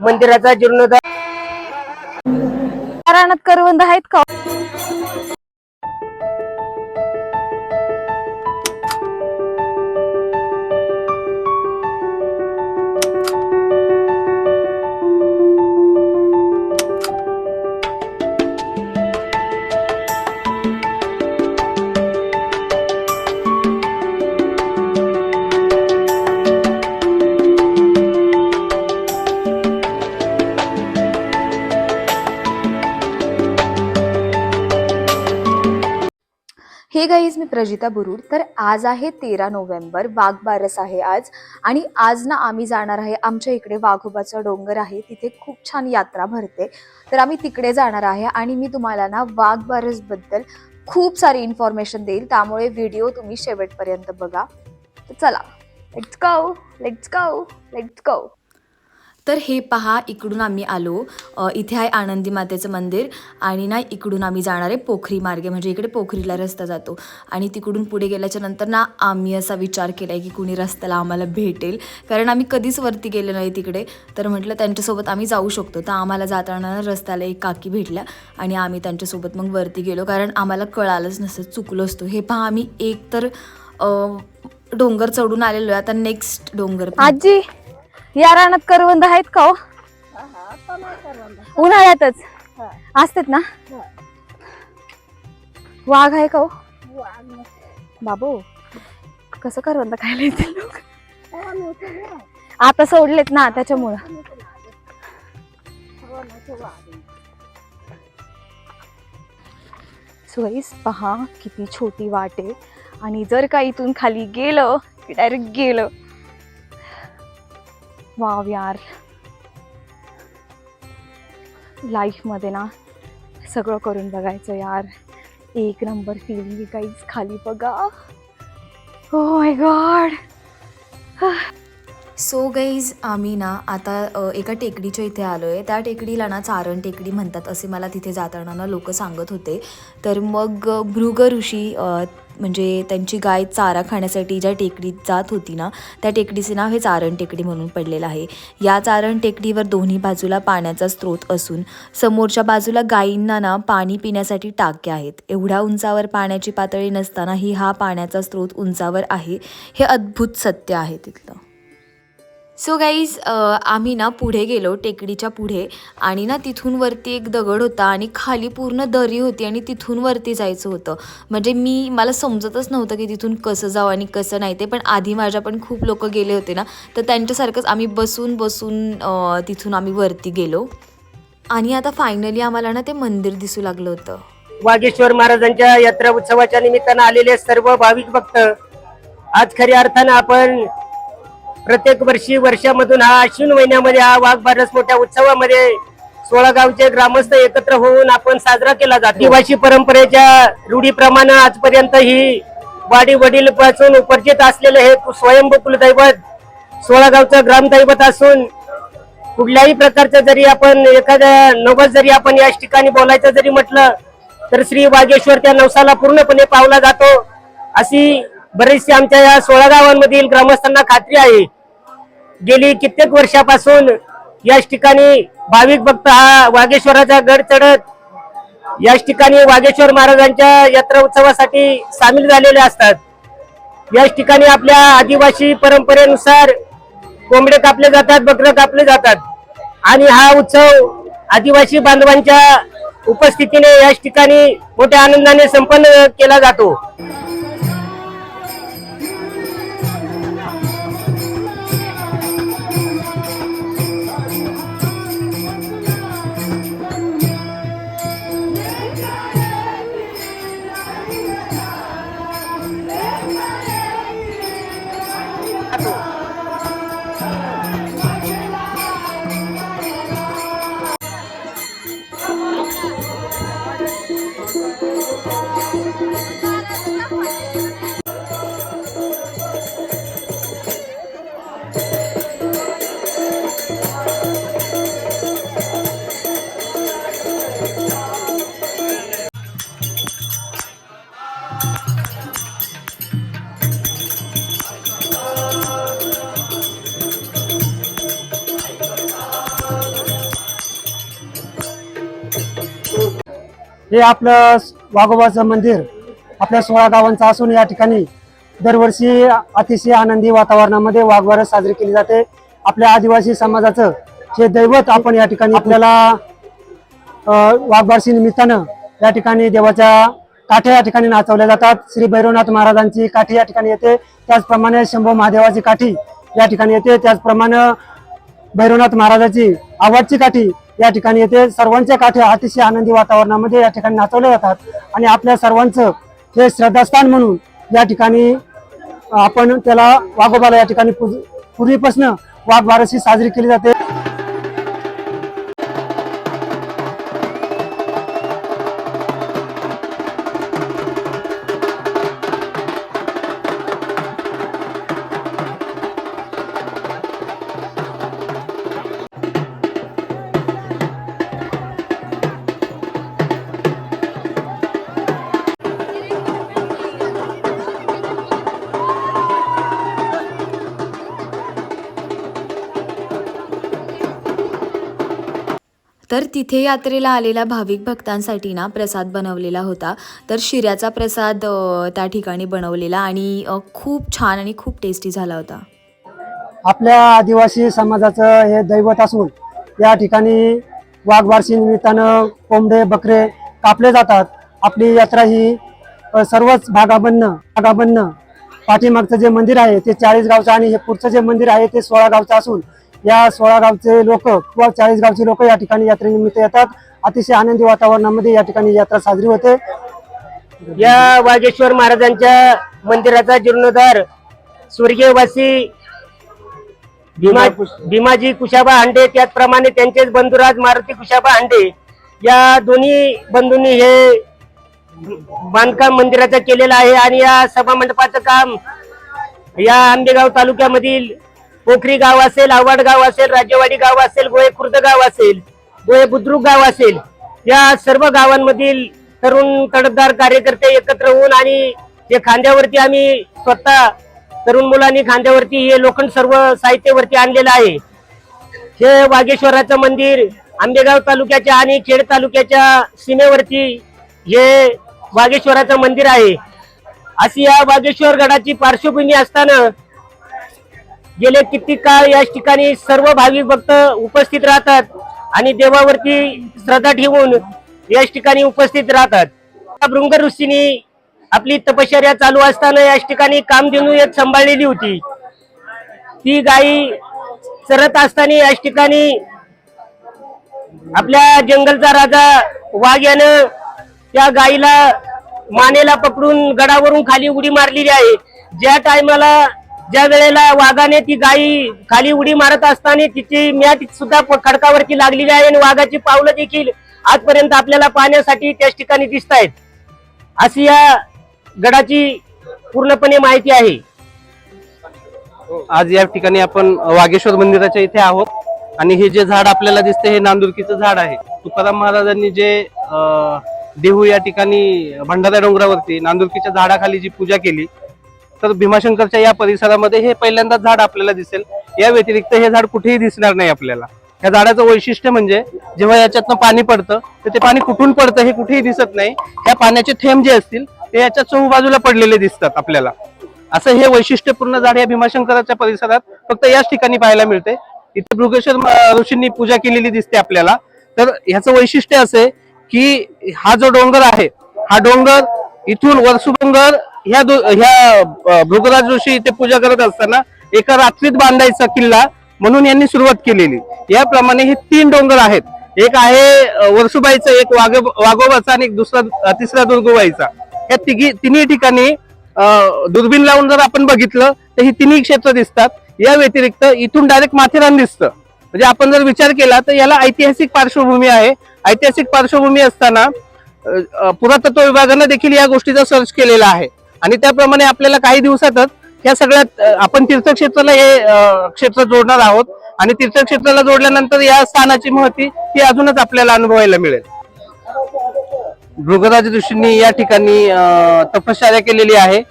मंदिराचा जीर्णोद्धार. करवंद आहेत का? हे गाईज मी प्रजिता बुरुड. तर आज आहे तेरा नोव्हेंबर वाघबारस आहे आज. आणि आज ना आम्ही जाणार आहे आमच्या इकडे वाघोबाचा डोंगर आहे तिथे खूप छान यात्रा भरते. तर आम्ही तिकडे जाणार आहे आणि मी तुम्हाला ना वाघबारसबद्दल खूप सारी इन्फॉर्मेशन देईल. त्यामुळे व्हिडिओ तुम्ही शेवटपर्यंत बघा. तर चला लेट्स गाऊ लेट्स गाऊ लेट्स गाऊ तर हे पहा इकडून आम्ही आलो. इथे आहे आनंदी मातेचं मंदिर आणि ना इकडून आम्ही जाणार आहे पोखरी मार्गे म्हणजे इकडे पोखरीला रस्ता जातो. आणि तिकडून पुढे गेल्याच्यानंतर ना आम्ही असा विचार केला आहे की कुणी रस्त्याला आम्हाला भेटेल. कारण आम्ही कधीच वरती गेलो नाही तिकडे. तर म्हटलं त्यांच्यासोबत आम्ही जाऊ शकतो. तर आम्हाला जाताना रस्त्याला एक काकी भेटल्या आणि आम्ही त्यांच्यासोबत मग वरती गेलो. कारण आम्हाला कळालंच नसतं चुकलो असतो. हे पहा आम्ही एक तर डोंगर चढून आलेलो आहे. आता नेक्स्ट डोंगर आजी! या रानात करवंद आहेत का हो? उन्हाळ्यातच? असतात ना? वाघ आहे का हो? बाबू कसं करवंद खायला येतील लोक? आता सोडलेत ना त्याच्यामुळं. सोयीस पहा किती छोटी वाट आणि जर का इथून खाली गेलं की डायरेक्ट गेलं वाव यार. लाईफमध्ये ना सगळं करून बघायचं यार. एक नंबर फिलिंग काहीच खाली बघा. हो माय गॉड सो गाईज आम्ही ना आता एका टेकडीच्या इथे आलो आहे त्या टेकडीला ना चारण टेकडी म्हणतात असे मला तिथे जाताना ना लोक सांगत होते. तर मग भृग ऋषी म्हणजे त्यांची गाय चारा खाण्यासाठी ज्या टेकडीत जात होती ना त्या टेकडीचे नाव हे चारण टेकडी म्हणून पडलेलं आहे. या चारण टेकडीवर दोन्ही बाजूला पाण्याचा स्रोत असून समोरच्या बाजूला गायींना ना पाणी पिण्यासाठी टाके आहेत. एवढ्या उंचावर पाण्याची पातळी नसतानाही हा पाण्याचा स्रोत उंचावर आहे. हे अद्भुत सत्य आहे तिथलं. सो गाईज आम्ही ना पुढे गेलो टेकडीच्या पुढे. आणि ना तिथून वरती एक दगड होता आणि खाली पूर्ण दरी होती आणि तिथून वरती जायचं होतं. म्हणजे मी मला समजतच नव्हतं की तिथून कसं जाऊ आणि कसं नाही ते. पण आधी माझ्या पण खूप लोक गेले होते ना. तर त्यांच्यासारखंच आम्ही बसून बसून तिथून आम्ही वरती गेलो. आणि आता फायनली आम्हाला ना ते मंदिर दिसू लागलं होतं. वागेश्वर महाराजांच्या यात्रा उत्सवाच्या निमित्तानं आलेले सर्व भाविक भक्त आज खऱ्या अर्थानं आपण प्रत्येक वर्षी वर्षामधून हा अश्विन महिन्यामध्ये हा वाघ बारस मोठ्या उत्सवामध्ये सोळा गावचे ग्रामस्थ एकत्र होऊन आपण साजरा केला जातो. आदिवासी परंपरेच्या रूढीप्रमाणे आजपर्यंत ही वाडी वडील पासून उपर्जित असलेले हे स्वयंभू कुलदैवत सोळा गावचं ग्रामदैवत असून कुठल्याही प्रकारचं जरी आपण एखाद्या नवस जरी आपण याच ठिकाणी बोलायचं जरी म्हटलं तर श्री वागेश्वर त्या नवसाला पूर्णपणे पावला जातो. अशी बरेचसे आमच्या या सोळा गावांमधील ग्रामस्थांना खात्री आहे. गेली कित्येक वर्षापासून याच ठिकाणी भाविक भक्त हा वागेश्वराचा गड चढत याच ठिकाणी वागेश्वर महाराजांच्या यात्रा उत्सवासाठी सामील झालेले असतात. याच ठिकाणी आपल्या आदिवासी परंपरेनुसार कोंबडे कापले जातात बकरं कापले जातात. आणि हा उत्सव आदिवासी बांधवांच्या उपस्थितीने याच ठिकाणी मोठ्या आनंदाने संपन्न केला जातो. हे आपलं वाघोबाचं मंदिर आपल्या सोळा गावांचं असून या ठिकाणी दरवर्षी अतिशय आनंदी वातावरणामध्ये वाघवारस साजरी केली जाते. आपल्या आदिवासी समाजाचं जे दैवत आपण या ठिकाणी आपल्याला वाघबारशी निमित्तानं या ठिकाणी देवाच्या काठ्या या ठिकाणी नाचवल्या जातात. श्री भैरवनाथ महाराजांची काठी या ठिकाणी येते. त्याचप्रमाणे शंभू महादेवाची काठी या ठिकाणी येते. त्याचप्रमाणे भैरवनाथ महाराजाची आवाजची काठी या ठिकाणी येथे सर्वांच्या काठ्या अतिशय आनंदी वातावरणामध्ये या ठिकाणी नाचवल्या जातात. आणि आपल्या सर्वांचं हे श्रद्धास्थान म्हणून या ठिकाणी आपण त्याला वाघोबाला या ठिकाणी पूर्वीपासून वाघ बारसी साजरी केली जाते. तर तिथे यात्रेला आलेल्या भाविक भक्तांसाठी ना प्रसाद बनवलेला होता. तर शिऱ्याचा प्रसाद त्या ठिकाणी बनवलेला आणि खूप छान आणि खूप टेस्टी झाला होता. आपल्या आदिवासी समाजाचं हे दैवत असून या ठिकाणी वाघवारशी निमित्तानं कोंबडे बकरे कापले जातात. आपली यात्रा ही सर्वच भागाबन्न भागाबन्न पाठीमागचं जे मंदिर आहे ते चाळीस गावचं आणि हे पुढचं जे मंदिर आहे ते सोळा गावचं असून या सोळा गावचे लोक किंवा चाळीस गावचे लोक या ठिकाणी यात्रेनिमित्त येतात. अतिशय आनंदी वातावरणामध्ये या ठिकाणी यात्रा साजरी होते. या वागेश्वर महाराजांच्या मंदिराचा जीर्णोद्धार स्वर्गीय वासी भीमा भीमाजी कुशाबा हांडे त्याचप्रमाणे त्यांचेच बंधुराज मारुती कुशाबा हांडे या दोन्ही बंधूंनी हे बांधकाम मंदिराचं केलेलं आहे. आणि या सभा मंडपाचं काम या आंबेगाव तालुक्यामधील पोखरी गाव असेल आव्हाड गाव असेल राजेवाडी गाव असेल गोळे खुर्द गाव असेल गोळे बुद्रुक गाव असेल या सर्व गावांमधील तरुण तडफदार कार्यकर्ते एकत्र होऊन आणि जे खांद्यावरती आम्ही स्वतः तरुण मुलांनी खांद्यावरती हे लोखंड सर्व साहित्यावरती आणलेलं आहे. हे वागेश्वराचं मंदिर आंबेगाव तालुक्याच्या आणि खेड तालुक्याच्या सीमेवरती हे वागेश्वराचं मंदिर आहे. अशी या वागेश्वर गडाची पार्श्वभूमी असताना गेले कित्येक काळ या ठिकाणी सर्व भाविक भक्त उपस्थित राहतात आणि देवावरती श्रद्धा ठेवून याच ठिकाणी उपस्थित राहतात. त्या भृंग ऋषींनी आपली तपश्चर्या चालू असताना याच ठिकाणी कामधेनू एक सांभाळलेली होती. ती गायी चरत असताना याच ठिकाणी आपल्या जंगलचा राजा वाघ यानं त्या गाईला मानेला पकडून गडावरून खाली उडी मारलेली आहे. ज्या टायमाला ज्या वेळेला वाघाने ती गायी खाली उडी मारत असताना तिची म्याट सुद्धा खडकावरती लागलेली आहे आणि वाघाची पावलं देखील आजपर्यंत आपल्याला पाहण्यासाठी त्याच ठिकाणी दिसत आहेत. अशी या गडाची पूर्णपणे माहिती आहे. आज या ठिकाणी आपण वागेश्वर मंदिराच्या इथे आहोत. आणि हे जे झाड आपल्याला दिसते हे नांदुरकीचं झाड आहे. तुकाराम महाराजांनी जे देहू या ठिकाणी भंडारा डोंगरावरती नांदुरकीच्या झाडाखाली जी पूजा केली तर भीमाशंकरच्या या परिसरामध्ये हे पहिल्यांदाच झाड आपल्याला दिसेल. या व्यतिरिक्त हे झाड कुठेही दिसणार नाही आपल्याला. या झाडाचं वैशिष्ट्य म्हणजे जेव्हा याच्यातनं पाणी पडतं तर ते पाणी कुठून पडतं हे कुठेही दिसत नाही. ह्या पाण्याचे थेंब जे असतील ते याच्या चहूबाजूला पडलेले दिसतात आपल्याला. असं हे वैशिष्ट्यपूर्ण झाड या भीमाशंकराच्या परिसरात फक्त याच ठिकाणी पाहायला मिळते. इथे भृगेश्वर ऋषींनी पूजा केलेली दिसते आपल्याला. तर ह्याचं वैशिष्ट्य असे की हा जो डोंगर आहे हा डोंगर इथून वरसुडोंगर ह्या ह्या भृगराज ऋषी इथे पूजा करत असताना एका रात्रीत बांधायचा किल्ला म्हणून यांनी सुरुवात केलेली. याप्रमाणे हे तीन डोंगर आहेत. एक आहे वर्सुबाईचा एक वाघ वाघोबाचा आणि एक दुसरा तिसरा दुर्गोबाईचा. या तिघी तिन्ही ठिकाणी दुर्बीन दुर्बीण लावून जर आपण बघितलं तर ही तिन्ही क्षेत्र दिसतात. या व्यतिरिक्त इथून डायरेक्ट माथेरान दिसतं. म्हणजे आपण जर विचार केला तर याला ऐतिहासिक पार्श्वभूमी आहे. ऐतिहासिक पार्श्वभूमी असताना पुरातत्व विभागानं देखील या गोष्टीचा सर्च केलेला आहे. आणि त्याप्रमाणे आपल्याला काही दिवसातच या सगळ्यात आपण तीर्थक्षेत्राला हे क्षेत्र जोडणार आहोत. आणि तीर्थक्षेत्राला जोडल्यानंतर या स्थानाची महती ही अजूनच आपल्याला अनुभवायला मिळेल. भृगराज ऋषींनी या ठिकाणी तपश्चर्या केलेली आहे.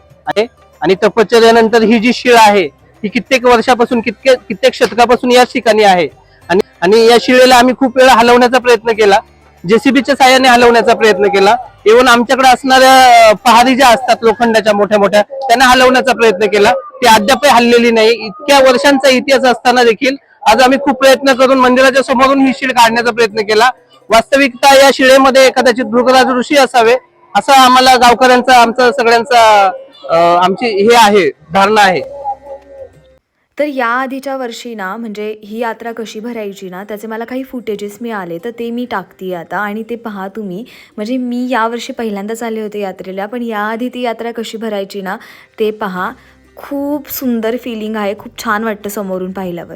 आणि तपश्चर्यानंतर ही जी शिळ आहे ही कित्येक वर्षापासून कित्येक कित्येक शतकापासून याच ठिकाणी आहे. आणि या शिळेला आम्ही खूप वेळा हलवण्याचा प्रयत्न केला. जेसीबीच्या साह्याने हलवण्याचा प्रयत्न केला. इव्हन आमच्याकडे असणाऱ्या पहारी ज्या असतात लोखंडाच्या मोठ्या मोठ्या त्यांना हलवण्याचा प्रयत्न केला. ती अद्यापही हललेली नाही. इतक्या वर्षांचा इतिहास असताना देखील आज आम्ही खूप प्रयत्न करून मंदिराच्या समोरून ही शिड काढण्याचा प्रयत्न केला. वास्तविकता या शिळेमध्ये कदाचित भृगराज ऋषी असावे असं आम्हाला गावकऱ्यांचा आमचा सगळ्यांचा आमची हे आहे धारणा आहे. तर या आधीच्या वर्षी ना म्हणजे ही यात्रा कशी भरायची ना त्याचे मला काही फुटेजेस मिळाले तर ते मी टाकते आता. आणि ते पहा तुम्ही म्हणजे मी यावर्षी पहिल्यांदाच आले होते यात्रेला पण याआधी ती यात्रा कशी भरायची ना ते पहा. खूप सुंदर फिलिंग आहे खूप छान वाटतं समोरून पाहिल्यावर.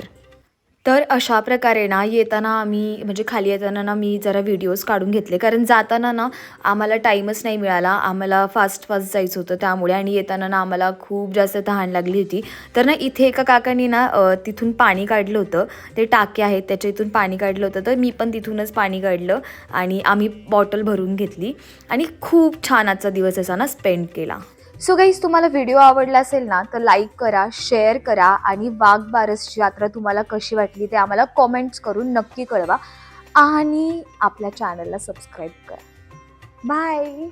तर अशा प्रकारे ना येताना आम्ही म्हणजे खाली येताना ना मी जरा व्हिडिओज काढून घेतले. कारण जाताना ना आम्हाला टाईमच नाही मिळाला. आम्हाला फास्ट फास्ट जायचं होतं त्यामुळे आणि येताना ना आम्हाला खूप जास्त तहान लागली होती. तर ना इथे एका काकांनी ना तिथून पाणी काढलं होतं. ते टाके आहेत त्याच्या इथून पाणी काढलं होतं. तर मी पण तिथूनच पाणी काढलं आणि आम्ही बॉटल भरून घेतली. आणि खूप छान आजचा दिवस असा ना स्पेंड केला. सो गाईज तुम्हाला व्हिडिओ आवडला असेल ना तर लाईक करा शेअर करा आणि वाघ बारसची यात्रा तुम्हाला कशी वाटली ते आम्हाला कॉमेंट्स करून नक्की कळवा. आणि आपल्या चॅनलला सबस्क्राईब करा. बाय